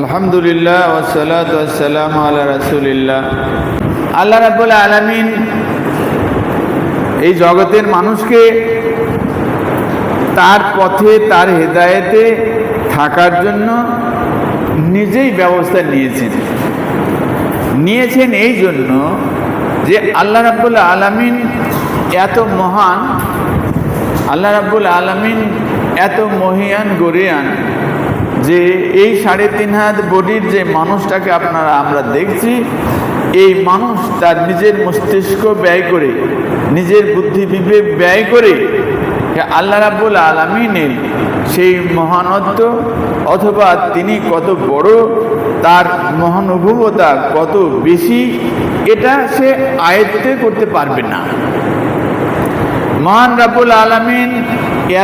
আলহামদুলিল্লাহ ওসালাত ওয়াসালাম আল্লাহ রাসুলিল্লাহ। আল্লাহ রাবুল আলমিন এই জগতের মানুষকে তার পথে, তার হেদায়েতে থাকার জন্য নিজেই ব্যবস্থা নিয়েছেন। নিয়েছেন এই জন্য যে আল্লাহ রাবুল আলমিন এত মহান, আল্লাহ রাবুল আলমিন এত মহিয়ান, গরিয়ান যে এই সাড়ে তিন হাত বডির যে মানুষটাকে আপনারা, আমরা দেখছি, এই মানুষ তার নিজের মস্তিষ্ক ব্যয় করে, নিজের বুদ্ধি বিবেক ব্যয় করে আল্লাহ রাবুল আলমিনের সেই মহানত্ব, অথবা তিনি কত বড়, তার মহানুভবতা কত বেশি, এটা সে আয়ত্তে করতে পারবে না। মহান রাবুল আলমিন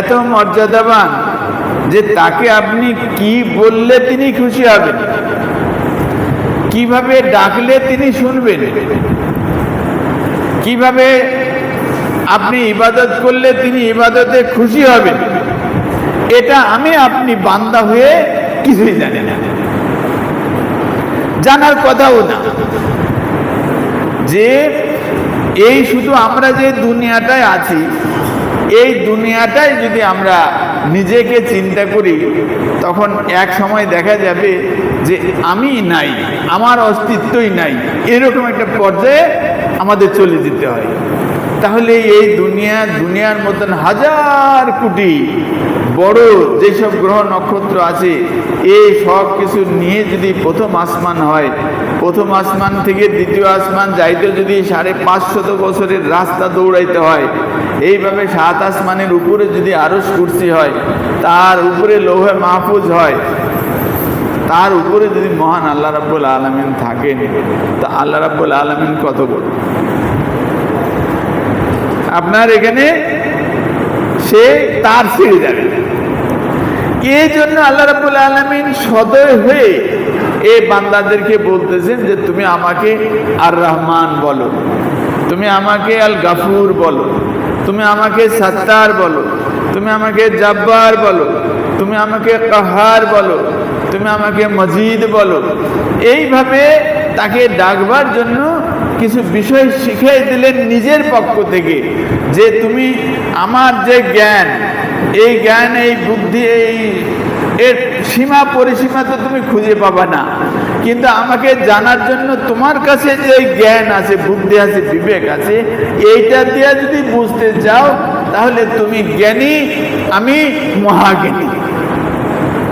এত মর্যাদাবান যে তাকে আপনি কি বললে তিনি খুশি হবেন? কীভাবে ডাকলে তিনি শুনবেন? কীভাবে আপনি ইবাদত করলে তিনি ইবাদতে খুশি হবেন? এটা আমি আপনি বান্দা হয়ে কিছুই জানি না। জানার কথাও না। যে এই শুধু আমরা যে দুনিয়াটায় আছি, এই দুনিয়াটাই যদি আমরা নিজেকে চিন্তা করি, তখন এক সময় দেখা যাবে যে আমি নাই, আমার অস্তিত্বই নাই। এরকম একটা পর্যায়ে আমাদের চলে যেতে হয়। তাহলে এই দুনিয়া, দুনিয়ার মতন হাজার কোটি বড় যেসব গ্রহ নক্ষত্র আছে, এই সব কিছু নিয়ে যদি প্রথম আসমান হয়, প্রথম আসমান থেকে দ্বিতীয় আসমান যাইতে যদি সাড়ে পাঁচশত বছরের রাস্তা দৌড়াইতে হয় এইভাবে সাত আসমানের উপরে যদি আরস কুর্সি হয়, তার উপরে লোহে মাহফুজ হয়, তার উপরে যদি মহান আল্লাহ রাব্বুল আলমিন থাকেন, তা আল্লাহ রাব্বুল আলমিন কত বড়? আপনার এখানে সে তার ছেড়ে যাবে। এই জন্য আল্লাহ রাবুল আলমিন সদয় হয়ে এই বান্দাদেরকে বলতেছেন যে, তুমি আমাকে আর রহমান বলো। তুমি আমাকে আল গাফুর বলো। তুমি আমাকে সত্তার বলো, তুমি আমাকে জব্বার বলো, তুমি আমাকে কাহার বলো, তুমি আমাকে মজিদ বলো। এইভাবে তাকে ডাকবার জন্য কিছু বিষয় শিখিয়ে দিলেন নিজের পক্ষ থেকে যে তুমি আমার যে জ্ঞান, এই জ্ঞান, এই বুদ্ধি, এই এর সীমা পরিসীমা তো তুমি খুঁজে পাবা না। কিন্তু আমাকে জানার জন্য তোমার কাছে যে জ্ঞান আছে, বুদ্ধি আছে, বিবেক আছে, এইটা দিয়ে যদি বুঝতে চাও, তাহলে তুমি জ্ঞানী, আমি মহাজ্ঞানী।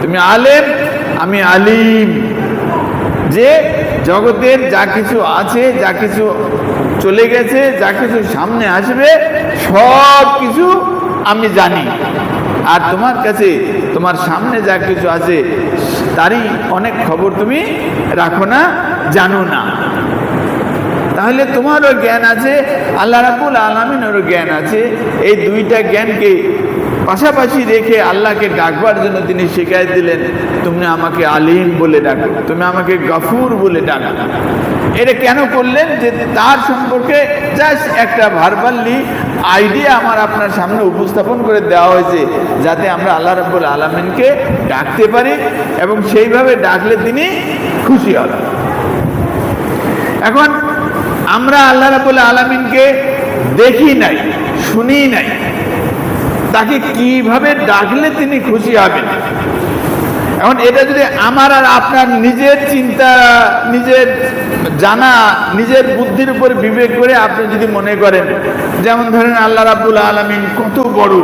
তুমি আলেম, আমি আলিম। যে জগতের যা কিছু আছে, যা কিছু চলে গেছে, যা কিছু সামনে আসবে, সব কিছু আমি জানি। আর তোমার কাছে, তোমার সামনে যা কিছু আছে তারই অনেক খবর তুমি রাখো না জানো না। তাহলে তোমারও জ্ঞান আছে, আল্লাহ রাবুল আলমিনেরও জ্ঞান আছে। এই দুইটা জ্ঞানকে পাশাপাশি রেখে আল্লাহকে ডাকবার জন্য তিনি শিখাই দিলেন, তুমি আমাকে আলিম বলে ডাকো, তুমি আমাকে গফুর বলে ডাকো। এটা কেন করলেন? যে তার সম্পর্কে জাস্ট একটা ভারবাল্লি আইডিয়া আমার আপনার সামনে উপস্থাপন করে দেওয়া হয়েছে, যাতে আমরা আল্লাহ রব্বুল আলমিনকে ডাকতে পারি এবং সেইভাবে ডাকলে তিনি খুশি হবেন এখন আমরা আল্লাহ রাবুল আলমিনকে দেখি নাই, শুনি নাই। তাকে কীভাবে ডাকলে তিনি খুশি হবেন? এখন এটা যদি আমার আর আপনার নিজের চিন্তা, নিজের জানা, নিজের বুদ্ধির উপর বিবেক করে আপনি যদি মনে করেন, যেমন ধরেন আল্লাহ রাবুল আলমিন কত বড়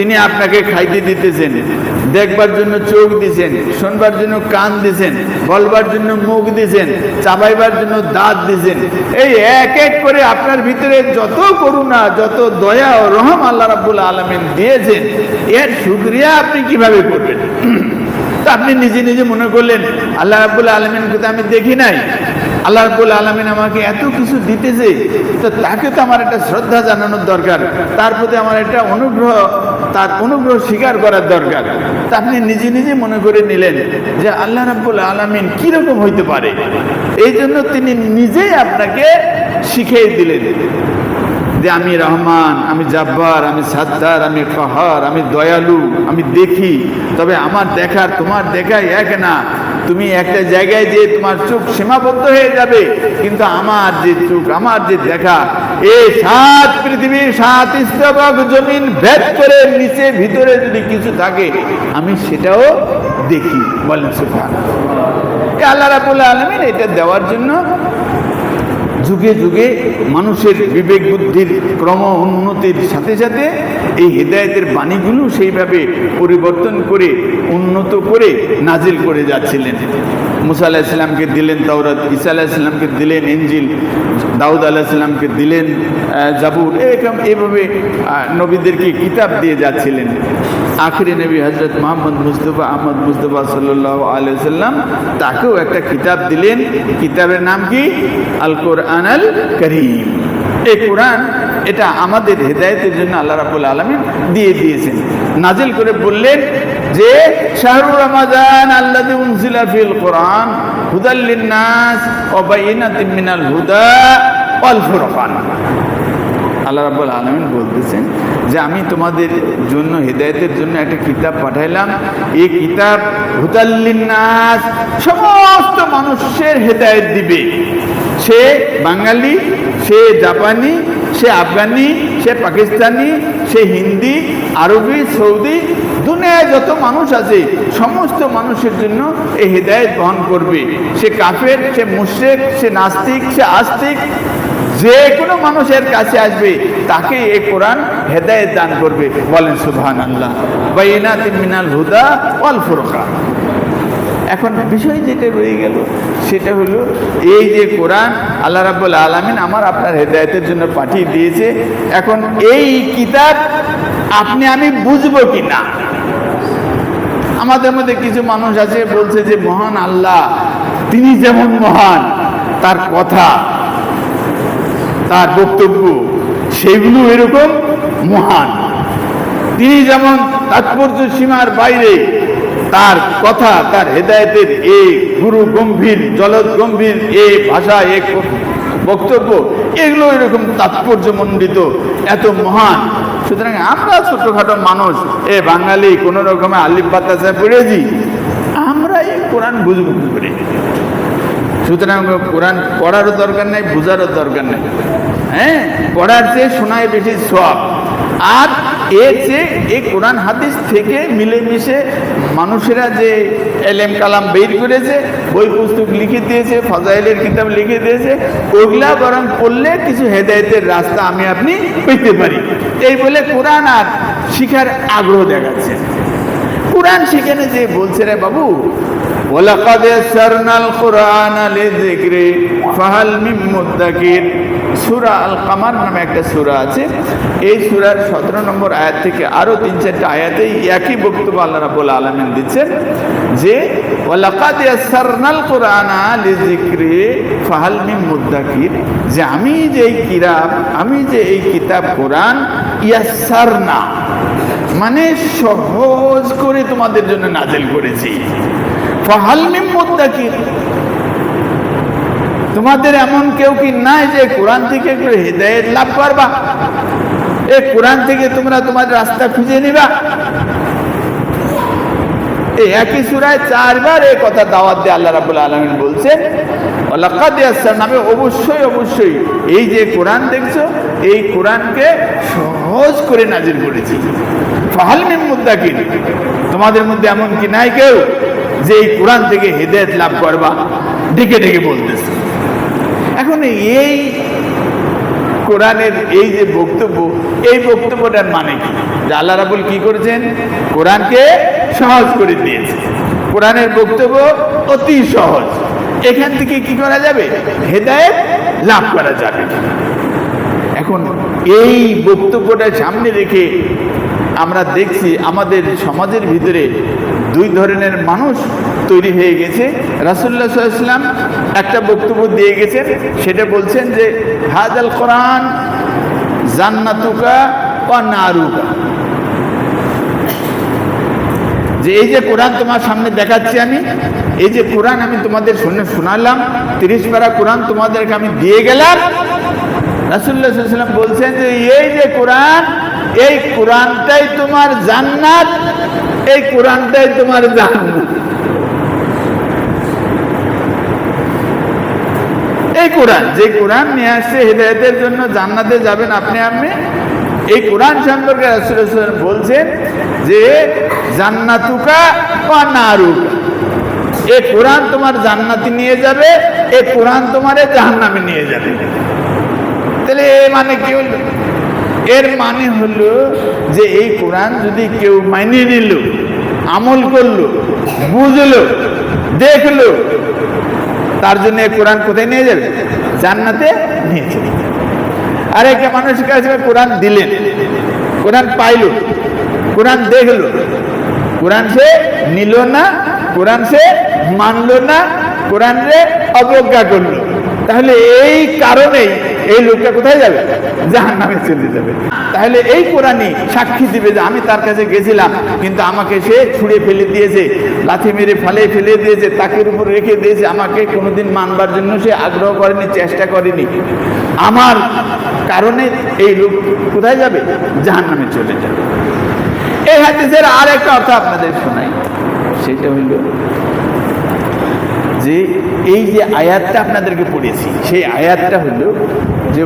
তিনি আপনাকে খাইতে দিতেছেন। দেখবার জন্য চোখ দিছেন, শুনবার জন্য কান দিছেন, বলবার জন্য মুখ দিছেন, চাবাইবার জন্য দাঁত দিছেন। এই এক এক করে আপনার ভিতরে যত করুণা, যত দয়া ও রহম আল্লাহ রাবুল আলমিন দিয়েছেন, এর সুক্রিয়া আপনি কীভাবে করবেন? আপনি নিজে নিজে মনে করলেন, আল্লাহ রাবুল আলমিনকে তো আমি দেখি নাই। আল্লাহ আলমিন আমাকে এত কিছু দিতেছে, তো তাকে তো আমার একটা শ্রদ্ধা জানানোর দরকার, তার প্রতি আমার একটা অনুগ্রহ, তার অনুগ্রহ স্বীকার করার দরকার। তা আপনি নিজে নিজে মনে করে নিলেন যে আল্লাহ রাবুল আলমিন কীরকম হইতে পারে। এই জন্য তিনি নিজেই আপনাকে শিখিয়ে দিলেন যে আমি রহমান, আমি জাব্বার, আমি সাদ্দার, আমি কাহার আমি দয়ালু, আমি দেখি, তবে আমার দেখার, তোমার দেখাই এক না। তুমি একটা জায়গায় যে তোমার চোখ সীমাবদ্ধ হয়ে যাবে, কিন্তু আমার যে চোখ, আমার যে দেখা এই সাত পৃথিবীর সাত স্তবক জমিন ভেদ করে নিচে ভিতরে যদি কিছু থাকে, আমি সেটাও দেখি। বলেন সুফান আল্লাহ রাবুল আলমিন এটা দেওয়ার জন্য যুগে যুগে মানুষের বিবেক বুদ্ধির ক্রম উন্নতির সাথে সাথে এই হেদায়তের বাণীগুলো সেইভাবে পরিবর্তন করে, উন্নত করে নাজিল করে যাচ্ছিলেন। মুসা আল্লাহ ইসলামকে দিলেন তাওরাত ইসা আল্লাহ ইসলামকে দিলেন ইঞ্জিল দাউদ আল্লাহ ইসলামকে দিলেন জাবুর, এরকম এভাবে নবীদেরকে কিতাব দিয়ে যাচ্ছিলেন। আখরি নবী হজরত মোহাম্মদ মুস্তফা আহমদ মুস্তফা সাল্লাহ আলিয়াল্লাম তাকেও একটা কিতাব দিলেন। কিতাবের নাম কি? আল কোরআন আল করিম। এই কোরআন এটা আমাদের হেদায়েতের জন্য আল্লাহ রাবুল আলমিন দিয়ে দিয়েছেন। নাজিল করে বললেন যে, শাহরুর রমাজান আল্লাহ উনজিলা ফিল কোরআন হুদাল্লিন নাস ও বাইনাতিন মিনাল হুদা ওয়াল ফুরকান। আল্লাহ রাব্বুল আলমিন বলতেছেন যে আমি তোমাদের জন্য, হেদায়েতের জন্য একটা কিতাব পাঠাইলাম। এই কিতাব হুতাল্লিনাস সমস্ত মানুষের হেদায়েত দিবে। সে বাঙালি, সে জাপানি, সে আফগানি, সে পাকিস্তানি, সে হিন্দি, আরবি, সৌদি, দুনিয়ায় যত মানুষ আছে, সমস্ত মানুষের জন্য এই হেদায়েত বহন করবে। সে কাফের, সে মুশ্রেক, সে নাস্তিক, সে আস্তিক যে কোনো মানুষের কাছে আসবে, তাকে এই কোরআন হেদায়েত দান করবে। বলেন সুবহান আল্লাহ মিনাল হুদা ওয়াল ফুরকান। এখন বিষয় যেটা রয়ে গেল, সেটা হলো, এই যে কোরআন আল্লাহ রাব্বুল আলামিন আমার আপনার হেদায়েতের জন্য পাঠিয়ে দিয়েছে, এখন এই কিতাব আপনি, আমি বুঝব কি না আমাদের মধ্যে কিছু মানুষ আছে, বলছে যে, মহান আল্লাহ, তিনি যেমন মহান, তার কথা তার বক্তব্য, সেগুলো এরকম মহান। তিনি যেমন তাৎপর্য সীমার বাইরে, তার কথা, তার হেদায়েতের এ গুরু গম্ভীর জলদ গম্ভীর, এ ভাষা, এ বক্তব্য, এগুলো এরকম তাৎপর্যমণ্ডিত, এত মহান। সুতরাং আমরা ছোটখাটো মানুষ, এ বাঙালি, কোনো রকমে আলিফ বাতাসে পড়েছি, আমরা এই কোরআন বুঝব সুতরাং কোরআন পড়ারও দরকার নেই, বোঝারও দরকার নেই। হ্যাঁ পড়ার চেয়ে শোনায় বেশি সব। আর এর চেয়ে এই কোরআন হাদিস থেকে মিলেমিশে মানুষেরা যে এলেম কালাম বের করেছে, বই পুস্তক লিখে দিয়েছে, ফজাইলের কিতাব লিখে দিয়েছে, ওগুলা বরং পড়লে কিছু হেদায়েতের রাস্তা আমি আপনি পেতে পারি। এই বলে কোরআন আর শিখার আগ্রহ দেখাচ্ছে। কোরআন সেখানে যে বলছে রে বাবু ওলাকাদ সারনাল কোরআন লিযিকর ফাহাল মিন মুদ্দাকির। সূরা আল কামার নামে একটা সূরা আছে। এই সূরার 17 নম্বর আয়াত থেকে আরও তিন চারটা আয়াতেই একই বক্তব্য আল্লাহ রাব্বুল আলামিন দিচ্ছেন যে ফাহাল যে, আমি যে এই কিতাব, আমি যে এই কিতাব কোরআন ইয়াসারনা মানে সহজ করে তোমাদের জন্য নাজেল করেছি। ফাহালমিম মুদ্দাকির তোমাদের এমন কেউ কি নাই যে কোরআন থেকে হৃদয়ের লাভ করবা? এ কোরআন থেকে তোমরা তোমার রাস্তা খুঁজে নিবা। এই একই সুরায় চারবার এই কথা দাওয়াত দিয়ে আল্লাহ রাবুল আলমিন ইয়াসসার নামে অবশ্যই অবশ্যই এই যে কোরআন দেখছ, এই কোরআনকে সহজ করে নাজির করেছি। ফাহাল মিন মুদ্দাকির তোমাদের মধ্যে এমন কি নাই কেউ যে এই কোরআন থেকে হেদায়েত লাভ করবা? ডেকে ডেকে বলতেছে। এখন এই কোরআনের এই যে বক্তব্য, এই বক্তব্যটার মানে কি? যে আল্লাহ রাবুল কি করেছেন? কোরআনকে সহজ করে দিয়েছে। কোরআনের বক্তব্য অতি সহজ। এখান থেকে কি করা যাবে? হেদায়েত লাভ করা যাবে। এখন এই বক্তব্যটা সামনে রেখে আমরা দেখছি আমাদের সমাজের ভিতরে দুই ধরনের মানুষ তৈরি হয়ে গেছে। রাসুল্লাহ সাল্লাম একটা বক্তব্য দিয়ে গেছেন, সেটা বলছেন যে হাজাল কোরআন জান্নাতুকা ও নারুকা। যে এই যে কোরআন তোমার সামনে দেখাচ্ছি আমি, এই যে কোরআন আমি তোমাদের শুনে শোনালাম, তিরিশ পারা কোরআন তোমাদেরকে আমি দিয়ে গেলাম। রাসুল্লাহ সাল্লাম বলছেন যে, এই যে কোরআন, এই কোরআনটাই তোমার জান্নাত। এই কোরআনটাই তোমার জান্নাত এই কোরআন, যে কোরআন নিয়ে আসছে হৃদয়তের জন্য জান্নাতে যাবেন আপনি আপনি, এই কোরআন সম্পর্কে বলছেন যে, জান্নাতুকা বা নারুকা। এই কোরআন তোমার জান্নাতি নিয়ে যাবে এই কোরআন তোমারে জাহান্নামে নিয়ে যাবে। তাহলে এ মানে কি এর মানে হলো যে এই কোরআন যদি কেউ মানিয়ে নিল, আমল করল, বুঝলো, দেখল, তার জন্য কোরআন কোথায় নিয়ে যাবে? জান্নাতে নিয়ে যাবে। আর একটা মানুষের কাছে কোরআন দিলেন, কোরআন পাইল, কোরআন দেখল, কোরআন সে নিল না, কোরআন সে মানলো না, কোরআন রে অবজ্ঞা করল। তাহলে এই কারণেই এই লোকটা কোথায় যাবে? জাহান নামে চলে যাবে। তাহলে এই কোরআনই সাক্ষী দিবে যে আমি তার কাছে গেছিলাম, কিন্তু আমাকে সে ছুঁড়ে ফেলে দিয়েছে, লাথি মেরে ফালে ফেলে দিয়েছে, তাকের উপর রেখে দিয়েছে। আমাকে কোনোদিন মানবার জন্য সে আগ্রহ করেনি, চেষ্টা করেনি। আমার কারণে এই লোক কোথায় যাবে? জাহান নামে চলে যাবে। এই হাদিসের আর একটা অর্থ আপনাদের শোনাই। সেটা হইল যে এই যে আয়াতটা আপনাদেরকে পড়েছি, সেই আয়াতটা হলো যে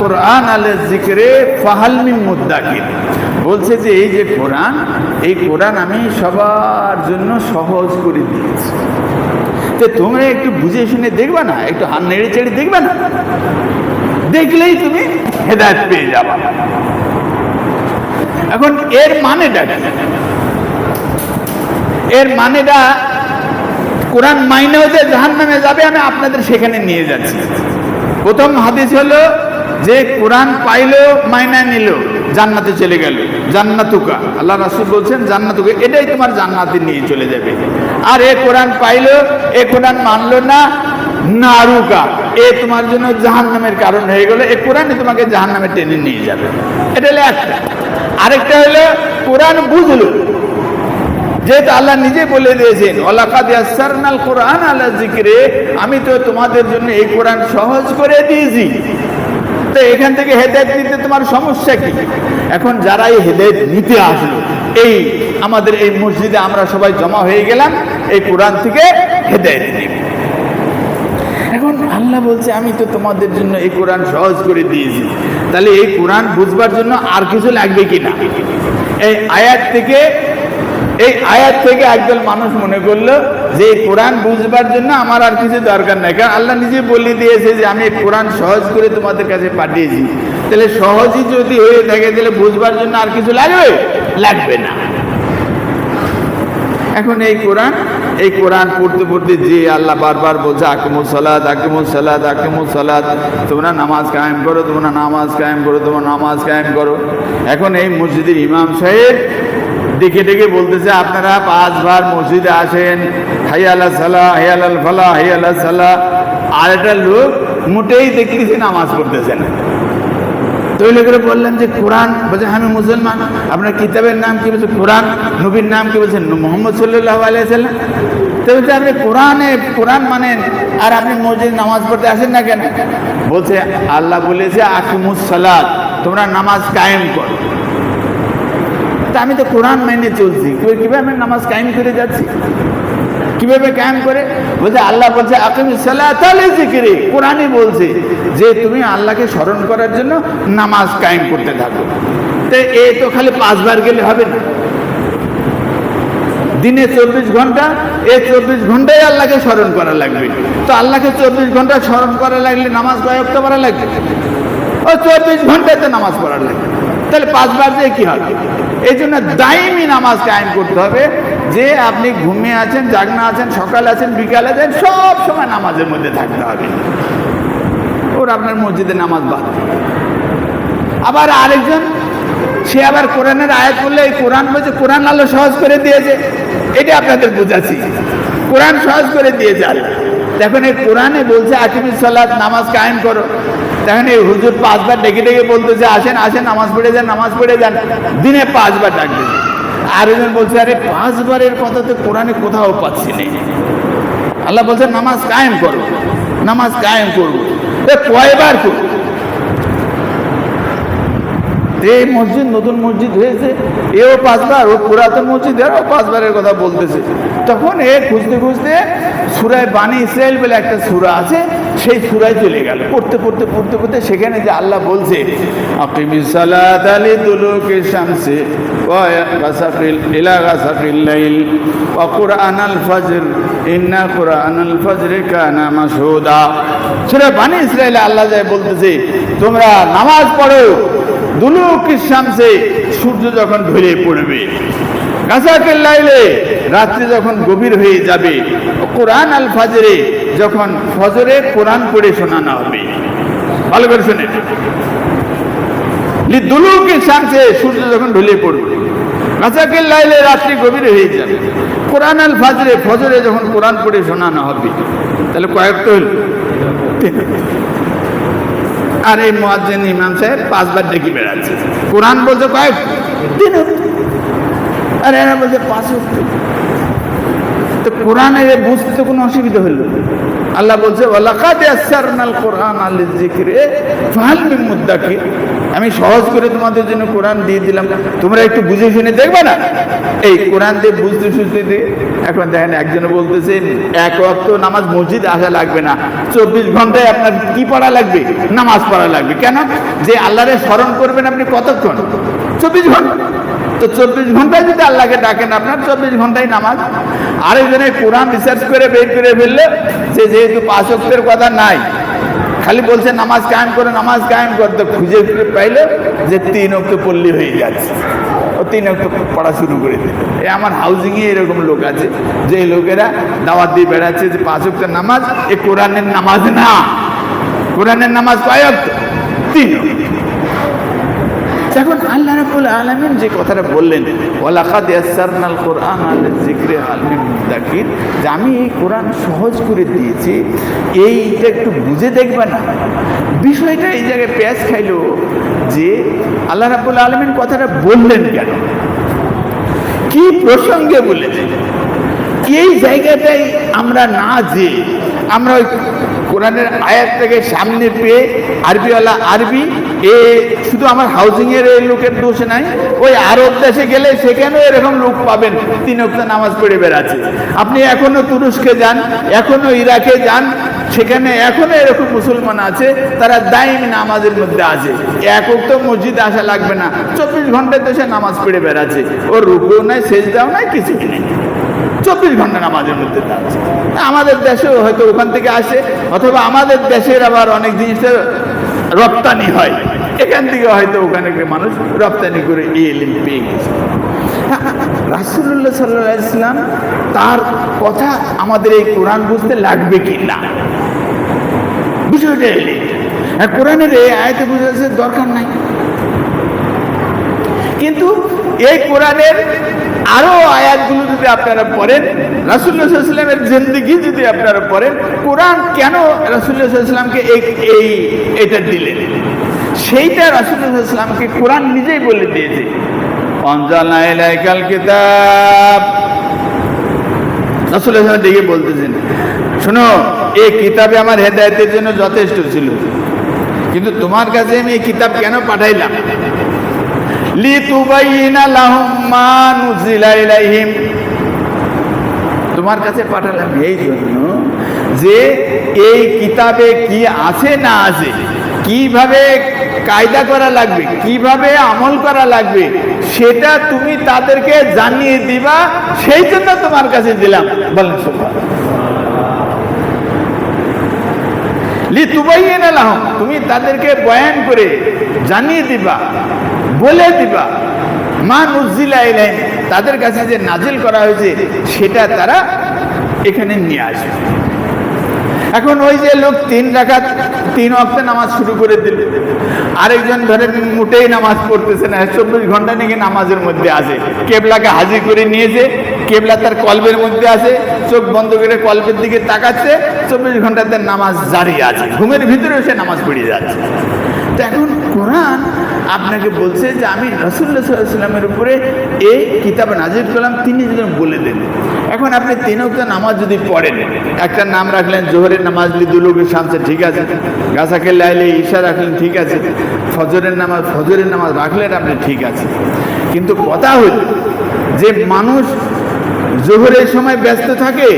কোরআন জিকরে বলছে যে এই যে কোরআন, এই কোরআন আমি সবার জন্য সহজ করে দিয়েছি। তো তোমরা একটু বুঝে শুনে দেখবা না, একটু হাত নেড়ে চেড়ে দেখবে না? দেখলেই তুমি হেদায়ত পেয়ে যাবা। এখন এর মানেটা এর মানেটা কোরআন মাইনেও যে জাহান নামে যাবে, আমি আপনাদের সেখানে নিয়ে যাচ্ছি। প্রথম হাদিস হলো, যে কোরআন পাইলো মাইনা নিল, জান্নাতে চলে গেল। জান্নাতুকা। আল্লাহ রাসুল বলছেন, জান্নাতুকা। এটাই তোমার জান্নাতে নিয়ে চলে যাবে। আর এ কোরআন পাইলো, এ কোরআন মানলো না, নারুকা। এ তোমার জন্য জাহান নামের কারণ হয়ে গেল। এ কোরআনই তোমাকে জাহান নামে টেনে নিয়ে যাবে। এটা হলো একটা। আরেকটা হলো, কোরআন বুঝলো। যেহেতু আল্লাহ নিজে বলে দিয়েছেন ওলাকাদ ইয়াসসারনাল কোরআন আলা জিকরে আমি তো তোমাদের জন্য এই কোরআন সহজ করে দিয়েছি। তো এখান থেকে হেদায়েত নিতে তোমার সমস্যা কি? এখন যারা এই হেদায়েত নিতে আসলো, এই আমাদের এই মসজিদে আমরা সবাই জমা হয়ে গেলাম, এই কোরআন থেকে হেদায়েত এখন আল্লাহ বলছে, আমি তো তোমাদের জন্য এই কোরআন সহজ করে দিয়েছি। তাহলে এই কোরআন বুঝবার জন্য আর কিছু লাগবে কি না? এই আয়াত থেকে এই আয়াত থেকে একদল মানুষ মনে করল যে এই কোরআন বুঝবার জন্য আমার আর কিছু দরকার নাই। কারণ আল্লাহ নিজে বলি দিয়েছে যে আমি কোরআন সহজ করে তোমাদের কাছে পাঠিয়েছি। তাহলে সহজই যদি হয়ে থাকে, তাহলে বুঝবার জন্য আর কিছু লাগবে? লাগবে না। এখন এই কোরআন এই কোরআন পড়তে পড়তে যে আল্লাহ বারবার বলছে আকিমুল সালাদ আকিমুল সালাদ আকিমুল সালাদ তোমরা নামাজ কায়েম করো, তোমরা নামাজ কায়েম করো, তোমরা নামাজ কায়েম করো। এখন এই মসজিদের ইমাম সাহেব ডেকে ডেকে বলতেছে, আপনারা পাঁচবার মসজিদে আসেন হাই আল্লাহ সালাহ হাই সালা হাইয়াল ফালা, হাইয়াল সালা। আর একটা লোক মোটেই দেখতেছি নামাজ পড়তেছে না। তো ওই লোকেরা বললেন যে কোরআন, বলছে, আমি মুসলমান, আপনার কিতাবের নাম কি? বলছে, কোরআন, নবীর নাম কি? বলছেন মোহাম্মদ সাল্লাহ আলাইসাল্লাম তো বলছে, আপনি কোরআনে, কোরআন মানেন, আর আপনি মসজিদ নামাজ পড়তে আসেন না কেন? বলছে, আল্লাহ বলেছে, আকিমুস সালাদ তোমরা নামাজ কায়েম করো। তা আমি তো কোরআন মেনে চলছি কীভাবে আমি নামাজ কায়েম করে যাচ্ছি? কীভাবে কায়েম করে? বলছে, আল্লাহ বলছে, আকিমুস সালাত জিকিরে কোরআনই বলছে যে তুমি আল্লাহকে স্মরণ করার জন্য নামাজ কায়েম করতে থাকো। তো এ তো খালি পাঁচবার গেলে হবে না। দিনে চব্বিশ ঘণ্টা এই চব্বিশ ঘন্টায় আল্লাহকে স্মরণ করা লাগবে। তো আল্লাহকে চব্বিশ ঘণ্টা স্মরণ করা লাগলে নামাজ কয়েকটা করা লাগবে? ও চব্বিশ ঘন্টায় তো নামাজ পড়া লাগবে। তাহলে পাঁচবার দিয়ে কি হবে? এই জন্য দায়মি নামাজ কায়েম করতে হবে। যে আপনি ঘুমিয়ে আছেন, জাগনা আছেন, সকালে আছেন, বিকালে আছেন, সব সময় নামাজের মধ্যে থাকতে হবে। ওর আপনার মসজিদে নামাজ বাদ। আবার আরেকজন, সে আবার কোরআনের আয়াত করলে এই কোরআন বলছে, কোরআন আলো সহজ করে দিয়েছে। এটা আপনাদের বুঝাচ্ছি। কোরআন সহজ করে দিয়েছে আল্লাহ। দেখুন, এই কোরআনে বলছে, আকিমিস সালাত, নামাজ কায়েম করো। দেখেন এই হুজুর পাঁচবার ডেকে ডেকে বলতো যে আসেন আসেন, নামাজ পড়ে যান, নামাজ পড়ে যান। দিনে পাঁচবার ডাকবে আরেকজন বলছে, আরে, পাঁচবারের কথা তো কোরআনে কোথাও পাচ্ছি না। আল্লাহ বলছে, নামাজ কায়েম করো, নামাজ কায়েম করব কয়বার করব? এই মসজিদ নতুন মসজিদ হয়েছে, এও পাঁচবার, ও পুরাতন মসজিদ, এরও পাঁচবারের কথা বলতেছে। তখন এ খুঁজতে খুঁজতে সুরায় বাণী ইসরায়েল বলে একটা সুরা আছে, সেই সুরায় চলে গেল। পড়তে পড়তে পড়তে পড়তে সেখানে যে আল্লাহ বলছে আকিমিস সালাত আলি বানী ইসরায়েলে আল্লাহ যায় বলতেছে, তোমরা নামাজ পড়ো দুলুকি শামসে সূর্য যখন ঢলে পড়বে গাছাকের লাইলে রাত্রি যখন গভীর হয়ে যাবে, কোরআন আল ফাজরে যখন ফজরে কোরআন পড়ে শোনানো হবে ভালো করে শুনে দুলুকে শামসে সূর্য যখন ঢলে পড়বে গাছাকের লাইলে রাত্রি গভীর হয়ে যাবে, কোরআন আল ফাজরে ফজরে যখন কোরআন পড়ে শোনানো হবে, তাহলে কয়েকটা হল। আর এই মোয়াজ্জিন ইমাম সাহেব পাঁচবার ডেকে বেড়াচ্ছে কোরআন বলছে কয়েক দিন আর এরা বলছে পাঁচ। তো কোরআনের বুঝতে তো কোনো অসুবিধা হলো? আল্লাহ বলছে কোরআন আমি সহজ করে তোমাদের জন্য কোরআন দিয়ে দিলাম। তোমরা একটু বুঝে শুনে দেখবে না? এই কোরআন দিয়ে বুঝতে সুঝতে দিয়ে এখন দেখেন একজন বলতেছে, এক ওয়াক্ত নামাজ মসজিদ আসা লাগবে না। চব্বিশ ঘন্টায় আপনার কি পড়া লাগবে? নামাজ পড়া লাগবে। কেন? যে আল্লাহরে স্মরণ করবেন আপনি কতক্ষণ? চব্বিশ ঘণ্টা। তো চব্বিশ ঘন্টায় যদি আল্লাহকে ডাকেন, আপনার চব্বিশ ঘন্টায় নামাজ। আরেকজনে কোরআন রিসার্চ করে বের করে ফেললে, যে যেহেতু পাঁচ অক্টের কথা নাই, খালি বলছে নামাজ কায়েম করে, নামাজ কায়েম করতে খুঁজে পাইলে যে তিন অক্ট পল্লী হয়ে যাচ্ছে। ও তিন অক্ট পড়া শুরু করে দিল। এ আমার হাউজিংয়ে এরকম লোক আছে, যে লোকেরা দাওয়াত দিয়ে বেড়াচ্ছে যে পাঁচ অক্টের নামাজ, এ কোরআনের নামাজ না। কোরআনের নামাজ কয় অক্ট তিন অক্ট এখন আল্লাহ রাব্বুল আলামিন যে কথাটা বললেন ইয়াসসারনাল কোরআন আল যিকরি হাল মিন যে আমি এই কোরআন সহজ করে দিয়েছি, এইটা একটু বুঝে দেখবে না। বিষয়টা এই জায়গায় পেঁয়াজ খাইলো যে আল্লাহ রাব্বুল আলামিন কথাটা বললেন কেন? কি প্রসঙ্গে বলেছেন এই জায়গাটাই আমরা না যে, আমরা ওই কোরআনের আয়াতটাকে সামনে পেয়ে আরবিওয়ালা আরবি, এ শুধু আমার হাউজিংয়ের এই লোকের দোষ নাই, ওই আরব দেশে গেলে সেখানেও এরকম লোক পাবেন। তিন অক্ত নামাজ পড়ে বেড়াচ্ছে। আপনি এখনও তুরস্কে যান এখনও ইরাকে যান, সেখানে এখনও এরকম মুসলমান আছে, তারা দাইমি নামাজের মধ্যে আছে। এক অক্ত মসজিদে আসা লাগবে না। চব্বিশ ঘন্টায় তো সে নামাজ পড়ে বেড়াচ্ছে। ওর রুকুও নাই শেষ দাও নাই, কিছুই নেই। চব্বিশ ঘণ্টা নামাজের মধ্যে থাকছে আমাদের দেশেও হয়তো ওখান থেকে আসে, অথবা আমাদের দেশের আবার অনেক জিনিসের রপ্তানি হয়। এখান থেকে হয়তো ওখানে মানুষ রপ্তানি করে এলিম পেয়ে গেছে। রাসুল্লাহ সাল্লাহ ইসলাম তার কথা আমাদের এই কোরআন বুঝতে লাগবে কি না? বিষয়টা এলি। কোরআনের এই আয়তে বুঝাচ্ছে দরকার নাই। কিন্তু এই কোরআনের আরও আয়াতগুলো যদি আপনারা পড়েন রাসুল্লাহামের জিন্দিগি যদি আপনারা পড়েন কোরআন কেন রাসুল্লাহামকে এই এটা দিলেন? সেইটা রাসুল্লাহামকে কোরআন নিজেই বলে দিয়েছে। অঞ্জলা ইলাইকাল কিতাব। রাসুল্লাহ দিকে বলতেছেন শোনো এই কিতাবে আমার হেদায়তের জন্য যথেষ্ট ছিল। কিন্তু তোমার কাছে আমি এই কিতাব কেন পাঠাইলাম লিতুবাইয়িনা লাহুম মা নুজিলা ইলাইহিম তোমার কাছে পাঠালাম এই জন্য যে এই কিতাবে কি আছে না আছে, কীভাবে কায়দা করা লাগবে, কীভাবে আমল করা লাগবে, সেটা তুমি তাদেরকে জানিয়ে দিবা, সেই জন্য তোমার কাছে দিলাম। বলেন। লিতুবাইয়িনা লাহুম, তুমি তাদেরকে বয়ান করে জানিয়ে দিবা। বলে দিবা। মা নুজিলা ইলাইহিম তাদের কাছে যে নাজিল করা হয়েছে, সেটা তারা এখানে নিয়ে আসবে। এখন ওই যে লোক তিন রাখাত তিন অক্টে নামাজ শুরু করে দিল। আরেকজন ধরেন মোটেই নামাজ পড়তেছে না, চব্বিশ ঘণ্টা নাকি নামাজের মধ্যে আছে। কেবলাকে হাজির করে নিয়েছে, কেবলা তার কল্পের মধ্যে আছে, চোখ বন্ধ করে কল্পের দিকে তাকাচ্ছে, চব্বিশ ঘণ্টা তার নামাজ জারি আছে। ঘুমের ভিতরেও সে নামাজ পড়ে যাচ্ছে। তো এখন কোরআন আপনাকে বলছে যে আমি রসুল্লাহ সাল্লামের উপরে এই কিতাব নাজির করলাম, তিনি যেন বলে দেন। এখন আপনি তিনটা নামাজ যদি পড়েন, একটা নাম রাখলেন, জোহরের নামাজ লিদুলুকের শামসে, ঠিক আছে? গাছাকে লাইলে ঈশা রাখলেন, ঠিক আছে? ফজরের নামাজ ফজরের নামাজ রাখলেন আপনি, ঠিক আছে? কিন্তু কথা হল যে মানুষ জোহরের সময় ব্যস্ত থাকে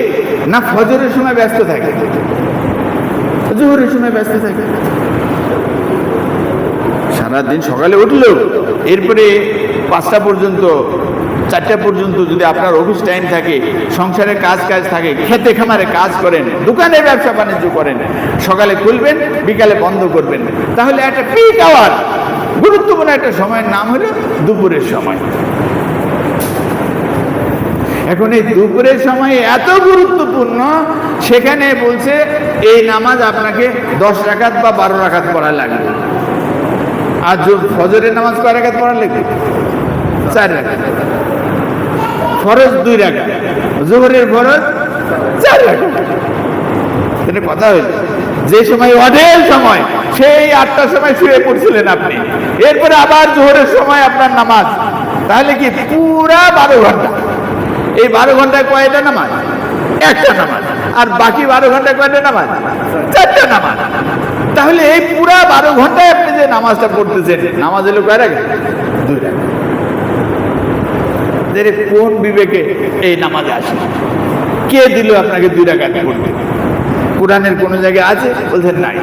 না ফজরের সময় ব্যস্ত থাকে? জোহরের সময় ব্যস্ত থাকে। সারাদিন সকালে উঠল এরপরে পাঁচটা পর্যন্ত, চারটা পর্যন্ত যদি আপনার অফিস টাইম থাকে, সংসারে কাজ কাজ থাকে, খেতে খামারে কাজ করেন, দোকানে ব্যবসা বাণিজ্য করেন, সকালে খুলবেন, বিকালে বন্ধ করবেন, তাহলে একটা পিক আওয়ার গুরুত্বপূর্ণ একটা সময়ের নাম হলো দুপুরের সময়। এখন এই দুপুরের সময় এত গুরুত্বপূর্ণ, সেখানে বলছে এই নামাজ আপনাকে দশ রাখাত বা বারো রাখাত পড়া লাগবে। আর ফজরের নামাজ কয় রাখাত পড়া লাগবে চার রাখাত ফরজ দুই রাখাত জোহরের ফরজ চার এটা কথা হইল, যে সময় অঢেল সময়, সেই আটটার সময় শুয়ে পড়ছিলেন আপনি। এরপরে আবার জোহরের সময় আপনার নামাজ। তাহলে কি পুরা বারো ঘণ্টা? এই বারো ঘন্টায় কয়টা নামাজ? একটা নামাজ। আর বাকি বারো ঘন্টায় কয়টা নামাজ? চারটা নামাজ। তাহলে এই পুরা বারো ঘন্টায় যে নামাজটা পড়তেছেন, নামাজ এলো কয় রাখে দুই রাখে কোন বিবেকে এই নামাজে আসে? কে দিল আপনাকে দুই রাখাত পড়তে? কোরআনের কোনো জায়গায় আছে? বলছেন নাই।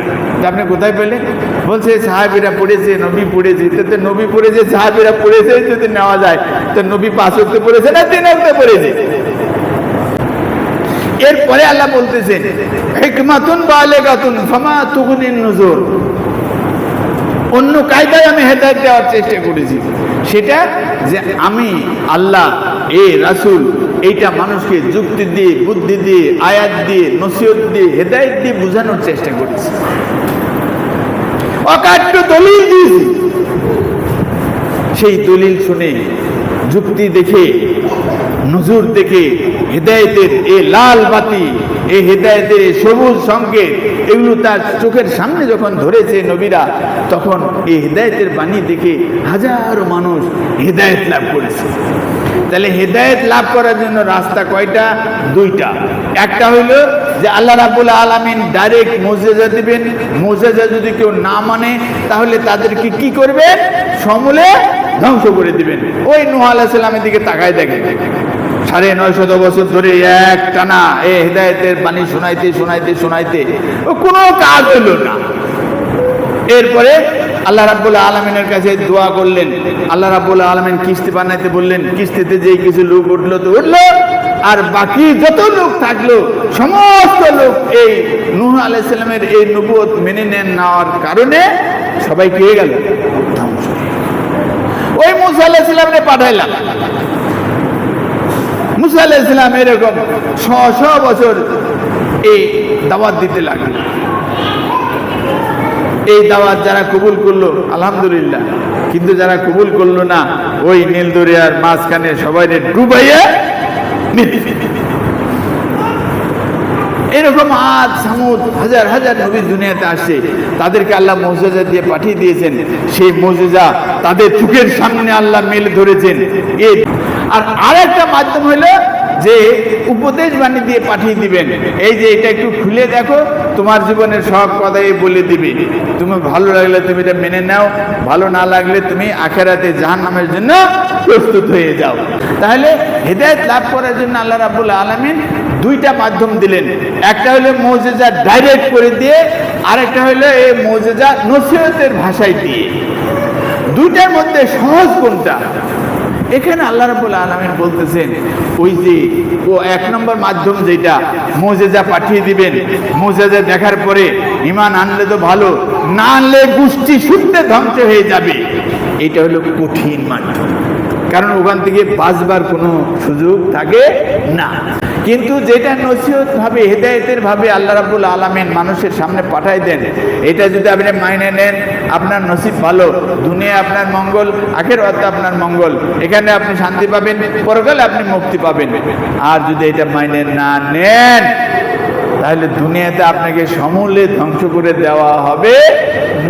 আপনি কোথায় পেলেন? বলছে, সাহাবিরা পড়েছে, নবী পড়েছে। তো নবী পড়েছে, সাহাবিরা পড়েছে, যদি নেওয়া যায়, তো নবী পাঁচ অক্টে পড়েছে না তিন অক্টে পড়েছে? এরপরে আল্লাহ বলতেছেন, হিকমাতুন বালেগাতুন, ফামা তুগুনিন নজর। অন্য কায়দায় আমি হেদায়ত দেওয়ার চেষ্টা করেছি। সেটা যে আমি আল্লাহ, এ রাসূল, এইটা মানুষকে যুক্তি দিয়ে, বুদ্ধি দিয়ে, আয়াত দিয়ে, নসিহত দিয়ে, হেদায়ত দিয়ে বোঝানোর চেষ্টা করেছি। অকাট্য দলিল দিয়েছি। সেই দলিল শুনে, যুক্তি দেখে, নজর দেখে, হেদায়েতের এ লাল বাতি এ হেদায়েতের সবুজ সংকেত এগুলো তার চোখের সামনে যখন ধরেছে নবীরা, তখন এই হেদায়েতের বাণী দেখে হাজারো মানুষ হেদায়েত লাভ করেছে। তাহলে হেদায়েত লাভ করার জন্য রাস্তা কয়টা? দুইটা। একটা হইল যে আল্লাহ রাবুল আলমিন ডাইরেক্ট মোজেজা দিবেন। মোজেজা যদি কেউ না মানে তাহলে তাদেরকে কি করবেন? সমূলে ধ্বংস করে দিবেন। ওই নুহ আলাহিসাল্লামের দিকে তাকায় দেখে সাড়ে নয় শত বছর ধরে এক টানা এ হেদায়তের বাণী শোনাইতে শোনাইতে শোনাইতে কোনো কাজ হলো না। এরপরে আল্লাহ রাব্বুল আলমিনের কাছে দোয়া করলেন। আল্লাহ রাব্বুল আলমিন কিস্তি বানাইতে বললেন, কিস্তিতে যেই কিছু লোক উঠল তো উঠল, আর বাকি যত লোক থাকল, সমস্ত লোক এই নূহ আলাইসাল্লামের এই নবুয়ত মেনে নেন নেওয়ার কারণে সবাই কে গেল। ওই মুসা আলাইসাল্লামকে পাঠাইলাম। মুসা আলাইসাল্লাম এরকম ছ শ বছর এই দাওয়াত দিতে লাগল এই দাওয়াত যারা কবুল করল, আলহামদুলিল্লাহ। কিন্তু যারা কবুল করল না, ওই নীল দরিয়ার মাঝখানে সবাই ডুবাইয়া এরকম আজ সামুদ হাজার হাজার নবী দুনিয়াতে আসছে তাদেরকে আল্লাহ মৌজেজা দিয়ে পাঠিয়ে দিয়েছেন। সেই মৌজেজা তাদের চোখের সামনে আল্লাহ মেলে ধরেছেন। এই আর আরেকটা মাধ্যম হলো যে উপদেশ বাণী দিয়ে পাঠিয়ে দিবেন। এই যে এটা একটু খুলে দেখো, তোমার জীবনের সব কথাই বলে দিবে। তুমি ভালো লাগলে তুমি এটা মেনে নাও, ভালো না লাগলে তুমি আখেরাতে জাহান নামের জন্য প্রস্তুত হয়ে যাও। তাহলে হেদায়ত লাভ করার জন্য আল্লাহ রাবুল আলমিন দুইটা মাধ্যম দিলেন। একটা হলো মৌজেজা ডাইরেক্ট করে দিয়ে, আরেকটা হলো এই মৌজেজা নসিহতের ভাষায় দিয়ে। দুইটার মধ্যে সহজ কোনটা? এখানে আল্লাহ রাবুল আলমিন বলতেছেন, ওই যে, ও এক নম্বর মাধ্যম যেটা, মোজেজা পাঠিয়ে দিবেন। মোজেজা দেখার পরে ইমান আনলে তো ভালো, না আনলে গোষ্ঠী শুদ্ধে ধ্বংস হয়ে যাবে। এটা হলো কঠিন মাধ্যম। কারণ ওখান থেকে বাঁচবার কোনো সুযোগ থাকে না। কিন্তু যেটা নসিহত ভাবে, হেদায়তের ভাবে আল্লাহ রাবুল আলমিন মানুষের সামনে পাঠাই দেন, এটা যদি আপনি মাইনে নেন, আপনার নসিব ভালো। দুনিয়া আপনার মঙ্গল আখের অর্থ আপনার মঙ্গল। এখানে আপনি শান্তি পাবেন, পরকালে আপনি মুক্তি পাবেন। আর যদি এটা মাইনে না নেন, তাহলে দুনিয়াতে আপনাকে সমূলে ধ্বংস করে দেওয়া হবে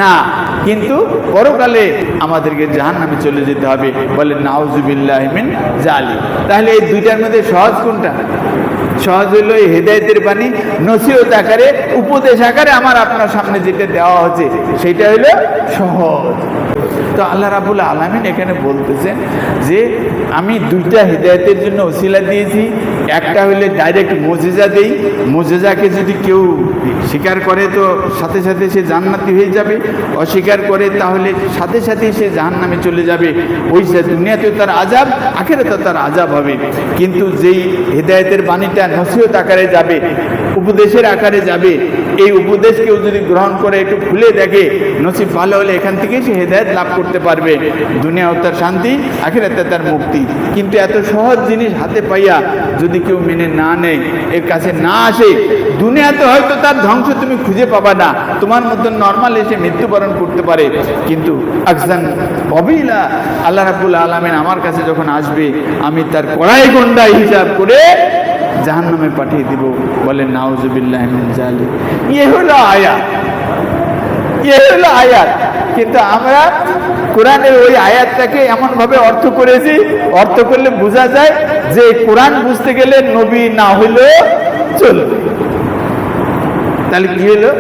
না। কিন্তু পরকালে আমাদেরকে জাহান নামে চলে যেতে হবে। বলে নাউজুবিল্লাহমিন জালি তাহলে এই দুইটার মধ্যে সহজ কোনটা? সহজ হইল এই হেদায়তের বাণী, নসিহত আকারে, উপদেশ আকারে আমার আপনার সামনে যেটা দেওয়া হচ্ছে, সেটা হইল সহজ। তো আল্লাহ রাবুল আলমিন এখানে বলতেছেন যে আমি দুইটা হৃদায়তের জন্য ওসিলা দিয়েছি। একটা হইলে ডাইরেক্ট মোজেজা দেই। মোজেজাকে যদি কেউ স্বীকার করে তো সাথে সাথে সে জান্নাতি হয়ে যাবে। অস্বীকার করে তাহলে সাথে সাথে সে জাহান নামে চলে যাবে। ওই দুনিয়াতে তার আজাব আখেরে তো তার আজাব হবে। কিন্তু যেই হৃদায়তের বাণীটা নসিহত আকারে যাবে উপদেশের আকারে যাবে। এই উপদেশ কেউ যদি গ্রহণ করে, একটু খুলে দেখে, নসিব ভালো হলে এখান থেকে সে হেদায়ত লাভ করতে পারবে। দুনিয়াও তার শান্তি, আখেরাতে তার মুক্তি। কিন্তু এত সহজ জিনিস হাতে পাইয়া যদি কেউ মেনে না নেয়, এর কাছে না আসে, দুনিয়াতে হয়তো তার ধ্বংস তুমি খুঁজে পাবা না। তোমার মতন নর্মাল এসে মৃত্যুবরণ করতে পারে। কিন্তু আকসান অবিলা, আল্লাহ রাবুল আলমিন আমার কাছে যখন আসবে, আমি তার কড়াই গন্ডা হিসাব করে জাহান নামে পাঠিয়ে দিব। বলে, নাউজুবিল্লাহ জালি ইয়ে হলো আয়াত। ইয়ে হলো আয়াত। কিন্তু আমরা কোরআনের ওই আয়াতটাকে এমনভাবে অর্থ করেছি, অর্থ করলে বোঝা যায় যে কোরআন বুঝতে গেলে নবী না হইলেও চলবে। তাহলে কি হলো?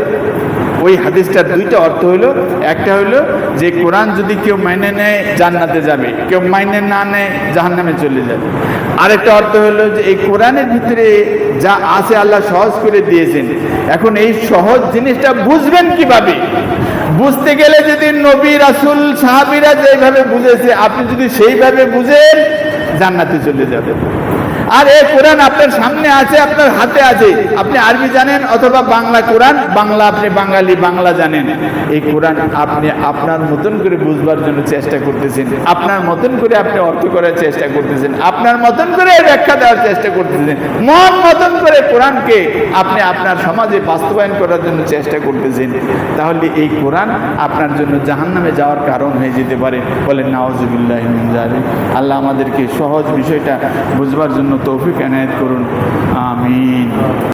ওই হাদিসটার দুইটা অর্থ হলো একটা হলো যে কোরআন যদি কেউ মাইনে নেয়, জান্নাতে যাবে। কেউ মাইনে না নেয়, জাহান্নামে চলে যাবে। আরেকটা অর্থ হলো যে এই কোরআনের ভিতরে যা আছে আল্লাহ সহজ করে দিয়েছেন। এখন এই সহজ জিনিসটা বুঝবেন কীভাবে? বুঝতে গেলে যদি নবী, রাসুল, সাহাবিরা যেভাবে বুঝেছে, আপনি যদি সেইভাবে বুঝেন, জান্নাতে চলে যাবেন। আর এই কোরআন আপনার সামনে আছে, আপনার হাতে আছে। আপনি আরবি জানেন অথবা বাংলা কোরআন, বাংলা আপনি বাঙালি, বাংলা জানেন। এই কোরআন আপনি আপনার মতন করে বুঝবার জন্য চেষ্টা করতেছেন। আপনার মতন করে আপনি অর্থ করার চেষ্টা করতেছেন। আপনার মতন করে ব্যাখ্যা দেওয়ার চেষ্টা করতেছেন। মন মতন করে কোরআনকে আপনি আপনার সমাজে বাস্তবায়ন করার জন্য চেষ্টা করতেছেন। তাহলে এই কোরআন আপনার জন্য জাহান্নামে যাওয়ার কারণ হয়ে যেতে পারে। বলেন নওয়াজুবিল্লাহ আল্লাহ আমাদেরকে সহজ বিষয়টা বুঝবার জন্য তৌফিক এনায়ত করুন আমিন।